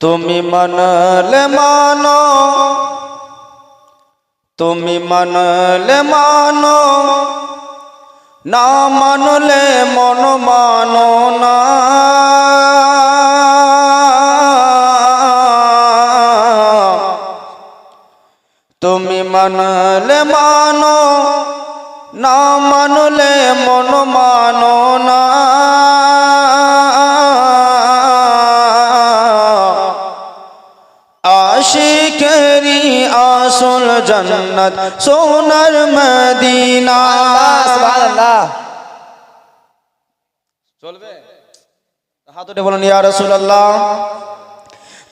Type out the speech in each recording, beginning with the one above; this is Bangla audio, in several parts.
তুমি মানলে মানো, তুমি মানলে মানো, না মানলে মন মানো না। তুমি মানলে মানো, না মানলে মন মানো না। আসল জন্নত সোনার মদিনা। চলবে? হাত উঠে বলুন ইয়া রাসূলুল্লাহ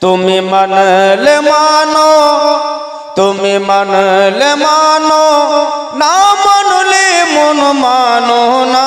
তুমি মানলে মানো তুমি মানলে মানো না মানলে মন মানো না।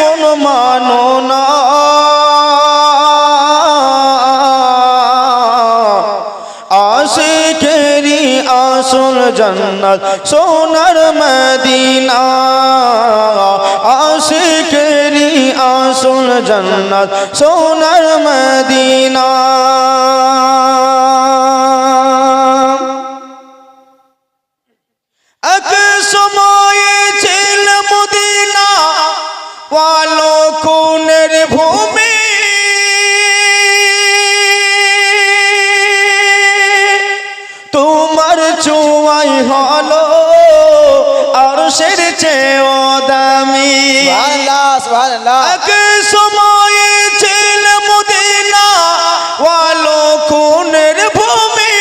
মন মানো না। আশিকেরি আসল জন্নত সোনার মদিনা। আশিকেরি আসল জন্নত সোনার মদিনা। সের চেয়েও দামি। এক সময়ে ছিল মদিনা ওয়ালো খুনের ভূমি।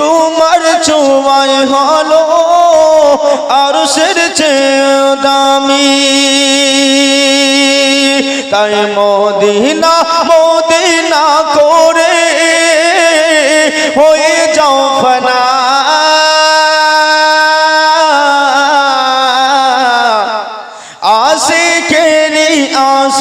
তোমার চুয়াই হলো আর সের চেয়েও দামি। তাই মদিনা মদিনা করে হয়ে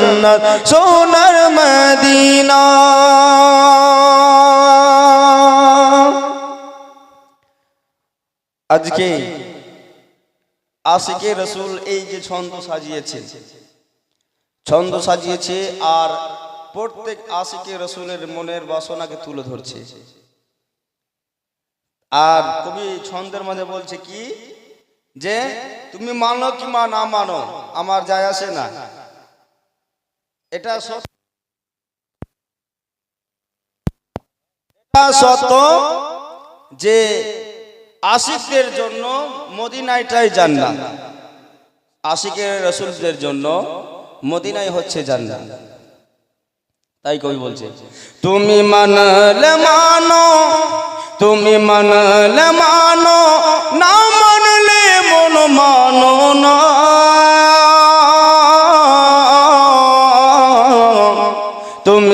জন্নত সোনার মদিনা। আজকে আশিকে রসুল এই যে ছন্দ সাজিয়েছে ছন্দ সাজিয়েছে আর প্রত্যেক আশিকে রসুলের মনের বাসনাকে তুলে ধরছে। আর কবি ছন্দের মধ্যে বলছে কি? যে, তুমি মানো কি মা না মানো, আমার যায় আসে না। এটা সত্য। যে আশিকদের জন্য মদিনাইটাই আশিকের রসুলদের জন্য মদিনাই হচ্ছে জান্নাত। তাই কবি বলছে, তুমি মানলে মানো, তুমি মানলে মানো, না মানলে মন মানো না।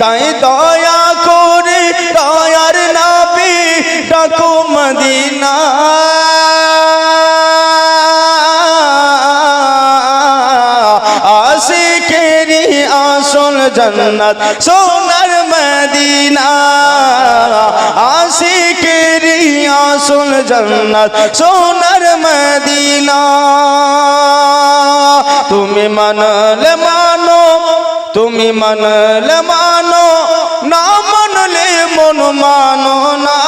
তাই দয়া করে দয়ার নাবি ডাকো মদিনা। আশিকেরি আসল জন্নত, সোনার মদিনা। আশিকেরি আসল জন্নত, সোনার মদিনা। তুমি মানলে মানো তুমি মানলে মানো, না মানলে মন মানো না।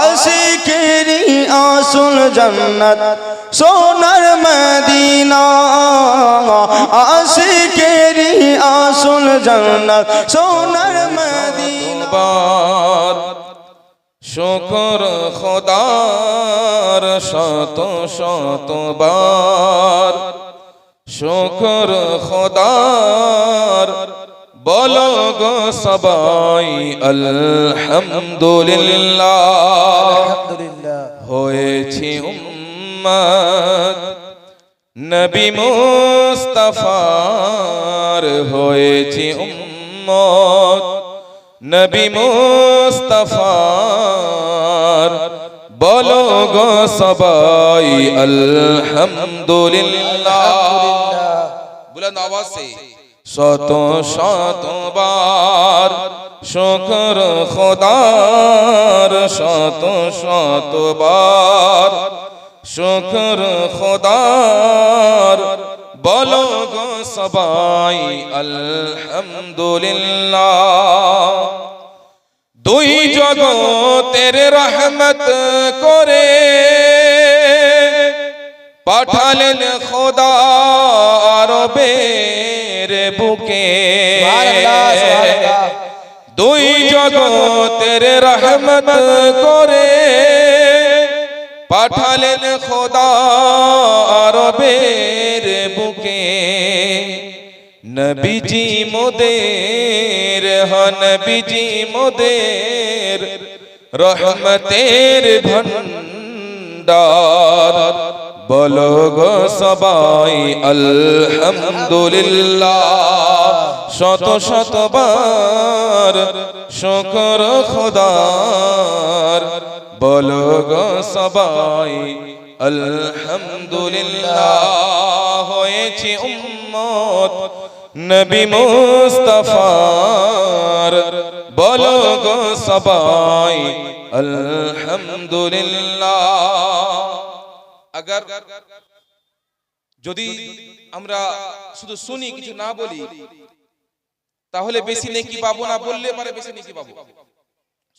আশিকেরি আসল জন্নত, সোনার মদিনা। আশিকেরি আসল জন্নত, সোনার মদিনা। শুকর খোদার শত, শতবার। শুকর খোদার, বলো গো সবাই, আলহামদুলিল্লাহ। হয়েছি উম্মত নবী মুস্তাফার হয়েছি উম্মত। নবী মুস্তাফার বলো গো সবাই, আলহামদুলিল্লাহ। বুলন্দ শত শতবার শুকর খোদার, শত শতবার শুকর খোদার। বলো গো সবাই, আলহামদুলিল্লাহ। দুই জগতের রহমত করে পাঠালেন খোদা আরবের বুকে। দুই জগতের রহমত করে পাঠালেন খোদা আরবের বুকে। নবীজি মোদের হন নবীজি মোদের রহমতের ভণ্ডার। বলো গো সবাই, আলহামদুলিল্লাহ। শত শতবার শুকর খোদার। বলো গো সবাই, আলহামদুলিল্লাহ। হয়েছে উম্মত নবী মুস্তাফার। বলো গো সবাই, আলহামদুলিল্লাহ। আগার, যদি আমরা শুধু শুনি, কিছু না বলি, তাহলে বেশি নেকি পাবো না বললে পারে বেশি নেকি পাবো।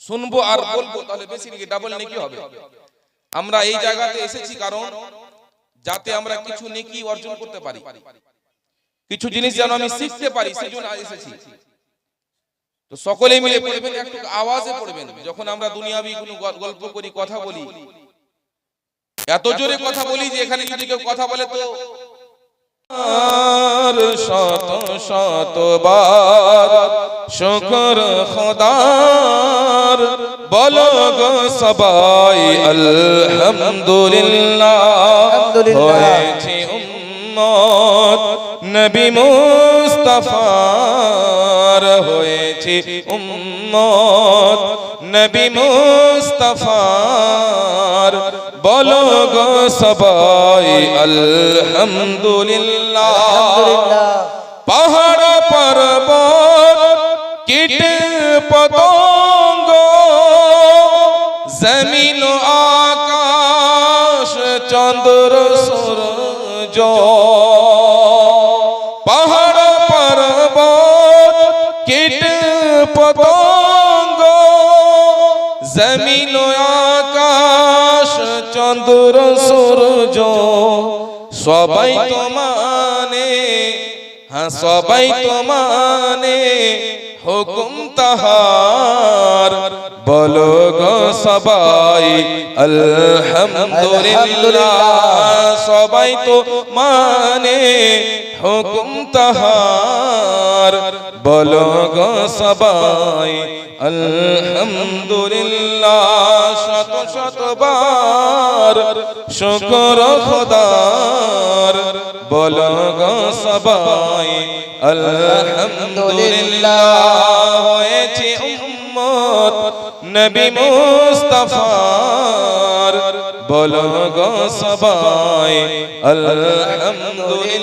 শুনব আর বলব, তাহলে বেশি নাকি ডাবল নেকি হবে। আমরা এই জায়গাতে এসেছি কারণ যাতে আমরা কিছু নেকি অর্জন করতে পারি। কিছু জিনিস যেন আমি শিখতে পারি সেজন্য আজ এসেছি। তো সকলে মিলে পড়বেন একটু আওয়াজে পড়বেন। যখন আমরা দুনিয়াবি কোনো গল্প করি কথা বলি। এত জোরে কথা বলি যে এখানে যদি কেউ কথা বলে তো আর শত শতবার শুকর খোদার বলো গো সবাই আলহামদুলিল্লাহ। হয়েছে উম্মত নবী মুস্তাফার হয়েছে উম্মত। নবী মুস্তাফার বলো গো সবাই আলহামদুলিল্লাহ। পাহাড় পর্বত কীট পতঙ্গ জমিন আকাশ চন্দ্র পতঙ্গ জমিন আকাশ, চন্দ্র, সূর্য, সবাই তো মানে। হ্যাঁ সবাই তো মানে। হুকুম তাহার, বলো গো সবাই, আলহামদুলিল্লাহ। সবাই তো মানে। হুকুম সবাই, আলহামদুলিল্লাহ, শত শতবার শুকর খোদার বলো সবাই, আলহামদুলিল্লাহ, হয়েছে উম্মত নবী মুস্তাফার। বলো সবাই, আলহামদুলিল্লাহ।